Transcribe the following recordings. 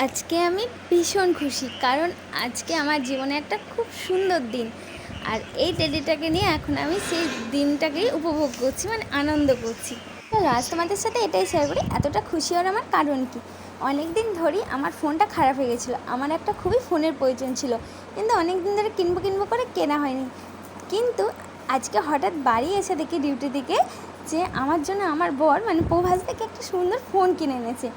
আজকে আমি ভীষণ খুশি, কারণ আজকে আমার জীবনে একটা খুব সুন্দর দিন। আর এই টেডিটাকে নিয়ে এখন আমি সেই দিনটাকেই উপভোগ করছি মানে আনন্দ করছি। আজ তোমাদের সাথে এটাই শেয়ার করি, এতটা খুশি হওয়ার আমার কারণ কি? অনেক দিন ধরেই আমার ফোনটা খারাপ হয়ে গেছিল, আমার একটা খুবই ফোনের প্রয়োজন ছিল, কিন্তু অনেক দিন ধরে কিনবো কিনবো করে কেনা হয়নি। কিন্তু আজকে হঠাৎ বাড়ি এসে দেখি ডিউটি থেকে যে আমার জন্য আমার বর মানে প্রভাস থেকে একটা সুন্দর ফোন কিনে এনেছে।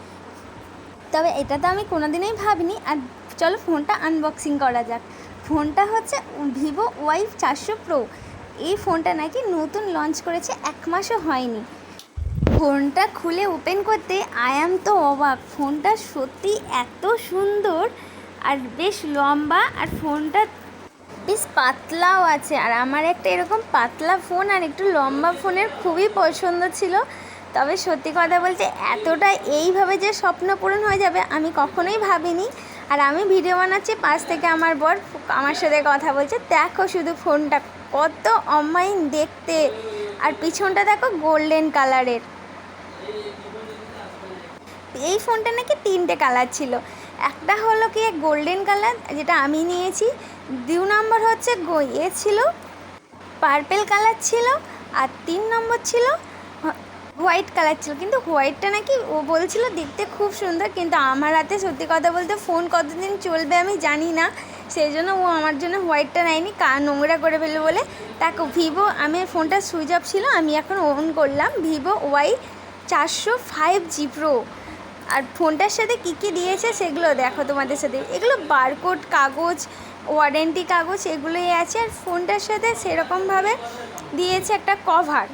তবে এটা তো আমি কোনোদিনই ভাবিনি। আর চলো ফোনটা আনবক্সিং করা যাক। ফোনটা হচ্ছে ভিভো ওয়াই চারশো প্রো এই ফোনটা নাকি নতুন লঞ্চ করেছে এক মাসও হয়নি। ফোনটা খুলে ওপেন করতে আয়াম তো অবাক। ফোনটা সত্যি এত সুন্দর আর বেশ লম্বা। আর ফোনটা বেশ পাতলাও আছে। আর আমার একটা এরকম পাতলা ফোন আর একটু লম্বা ফোনের খুবই পছন্দ ছিল। তবে সত্যি কথা বলতে এতটা এইভাবে যে স্বপ্ন পূরণ হয়ে যাবে আমি কখনোই ভাবিনি। আর আমি ভিডিও বানাচ্ছি, পাশ থেকে আমার বর আমার সাথে কথা বলছে, দেখো শুধু ফোনটা কত অমাইন দেখতে। আর পিছনটা দেখো গোল্ডেন কালারের এই ফোনটা নাকি তিনটে কালার ছিল। একটা হলো কি গোল্ডেন কালার যেটা আমি নিয়েছি। দু নম্বর হচ্ছে গো- এ ছিল পার্পেল কালার ছিল, আর তিন নম্বর ছিল হোয়াইট কালার ছিল। কিন্তু হোয়াইটটা নাকি ও বলছিল দেখতে খুব সুন্দর, কিন্তু আমার হাতে সত্যি কথা বলতে ফোন কতদিন চলবে আমি জানি না। সেই জন্য ও আমার জন্য হোয়াইটটা নেয়নি, কা নোংরা করে ফেলবে বলে। দেখো ভিভো, আমি ফোনটা সুইচ অফ ছিল, আমি এখন অন করলাম, ভিভো ওয়াই চারশো ফাইভ জি প্রো আর ফোনটার সাথে কী কী দিয়েছে সেগুলো দেখো তোমাদের সাথে। এগুলো বারকোড কাগজ ওয়ারেন্টি কাগজ এগুলোই আছে আর ফোনটার সাথে সেরকমভাবে দিয়েছে একটা কভার।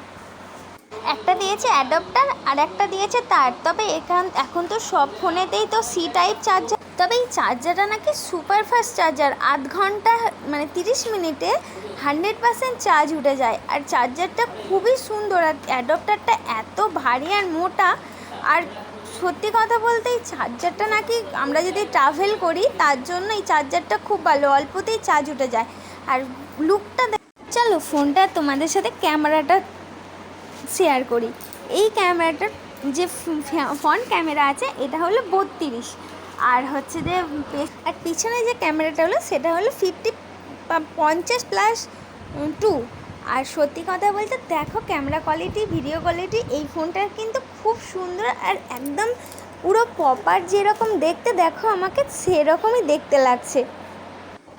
একটা দিয়েছে অ্যাডাপ্টার আর একটা দিয়েছে তার। তবে এখান, এখন তো সব ফোনেতেই তো সি টাইপ চার্জার। তবে এই চার্জারটা নাকি সুপার ফাস্ট চার্জার। আধ ঘণ্টা মানে তিরিশ মিনিটে হান্ড্রেড পার্সেন্ট চার্জ উঠে যায়। আর চার্জারটা খুবই সুন্দর আর অ্যাডাপ্টারটা এত ভারী আর মোটা। আর সত্যি কথা বলতে এই চার্জারটা নাকি আমরা যদি ট্রাভেল করি, তার জন্য এই চার্জারটা খুব ভালো। অল্পতেই চার্জ উঠে যায়। আর লুকটা চলো ফোনটা তোমাদের সাথে ক্যামেরাটা শেয়ার করি। এই ক্যামেরাটার যে ফ্রন্ট ক্যামেরা আছে, এটা হলো বত্রিশ। আর হচ্ছে যে আর পিছনে যে ক্যামেরাটা হলো, সেটা হলো ফিফটি পঞ্চাশ প্লাস টু আর সত্যি কথা বলতে দেখো ক্যামেরা কোয়ালিটি ভিডিও কোয়ালিটি এই ফোনটার কিন্তু খুব সুন্দর আর একদম পুরো প্রপার যেরকম দেখতে, দেখো আমাকে সেরকমই দেখতে লাগছে।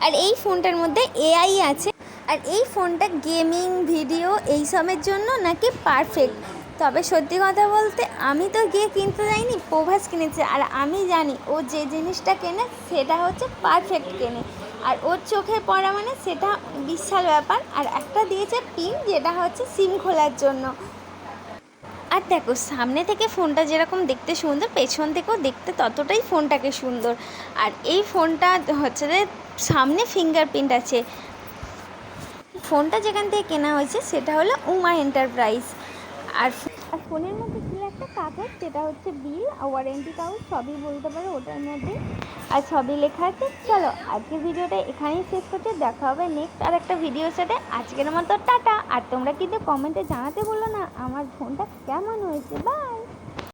আর এই ফোনটার মধ্যে এআই আছে। আর এই ফোনটা গেমিং ভিডিও এইসবের জন্য নাকি পারফেক্ট তবে সত্যি কথা বলতে আমি তো গিয়ে কিনতে যাইনি, প্রভাস কিনেছে। আর আমি জানি ও যে জিনিসটা কেনে, সেটা হচ্ছে পারফেক্ট কেনে। আর ওর চোখে পড়া মানে সেটা বিশাল ব্যাপার। আর একটা দিয়েছে পিন যেটা হচ্ছে সিম খোলার জন্য। আর দেখো, সামনে থেকে ফোনটা যেরকম দেখতে সুন্দর, পেছন থেকেও দেখতে ততটাই ফোনটাকে সুন্দর। আর এই ফোনটা হচ্ছে যে সামনে ফিঙ্গারপ্রিন্ট আছে। ফোনটা যেখান থেকে কেনা হয়েছে, সেটা হলো উমা এন্টারপ্রাইজ আর ফোনের মধ্যে একটা কাগজ সেটা হচ্ছে বিল ওয়ারেন্টি কাগজ, সবই বলতে পারো ওটার মধ্যে। আর সবই লেখা আছে। চলো, আজকের ভিডিওটা এখানেই শেষ করতে দেখা হবে নেক্সট আর একটা ভিডিওর সাথে। আজকের মতো টাটা। আর তোমরা কিন্তু কমেন্টে জানাতে বলো না, আমার ফোনটা কেমন হয়েছে। বাই